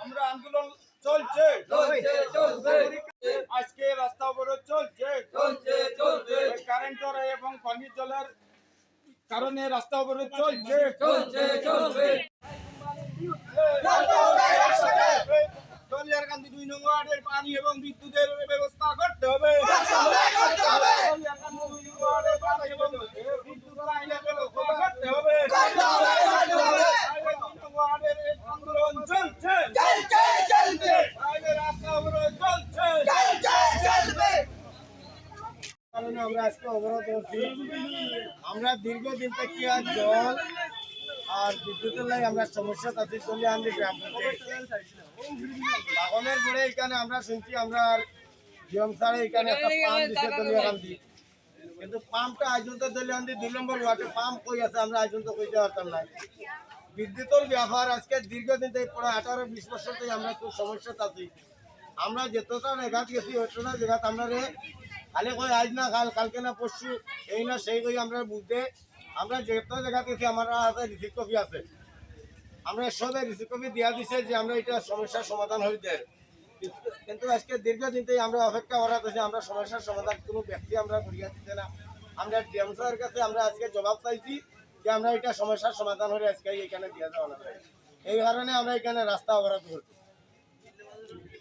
আমরা রাস্তা অবরোধ চলছে। এবং পানির জলের কারণে রাস্তা অবরোধ চলছে গান্ধী দুই নম্বর পানি এবং বিদ্যুতের ব্যবস্থা করতে হবে দলিয়ার গান্ধী দুই নম্বর ওয়ার্ডের পানি এবং বিদ্যুৎ লাইনের ব্যবস্থা করতে হবে দলিয়ার দুই নম্বর ওয়ার্ডের এই আন্দোলন চলছে বাইরের রাস্তা অবরোধ চলছে কারণে আমরা আজকে অবরোধ করছি। আমরা দীর্ঘদিন থেকে আর জল আর বিদ্যুতের লাই আমরা সমস্যা তাতে চলে আনছি গ্রাম পঞ্চায়েত পরে এখানে আমরা শুনছি, আমরা জিএম স্যার এখানে একটা পাম্প দিছে দলিয়াকান্দি কিন্তু পাম্পটা আজ পর্যন্ত দলিয়াকান্দি দুই নম্বর ওয়ার্ডে, পাম্প কই আছে আমরা আজ পর্যন্ত কইতে পারতাম না। বিদ্যুতের ব্যবহার আজকে দীর্ঘদিন থেকে প্রায় আঠারো, বিশ বছর থেকে আমরা খুব সমস্যা আছি আমরা যতটা জায়গাত গেছি অতটা জায়গাত আমরা খালি কই আজ না কাল, কালকে না পরশু, এই না সেই কই আমরা বুঝতে, আমরা যত জায়গাত গেছি আমার হাতে রিসিভ কপি আছে। আমরা সবে রিসিভ কপি দিয়া দিছে যে আমরা এটা সমস্যার সমাধান হইতে কিন্তু আজকে দীর্ঘদিন থেকে আমরা অপেক্ষা করা হচ্ছে আমরা সমস্যার সমাধান, কোনো ব্যক্তি আমরা করিয়া দিতে না। আমরা ডিএম স্যারের কাছে আমরা আজকে জবাব চাইছি যে আমরা এটা সমস্যার সমাধান হলে আজকে এখানে দিয়ে দেওয়া না। এই কারণে আমরা এখানে রাস্তা অবরোধ করছি।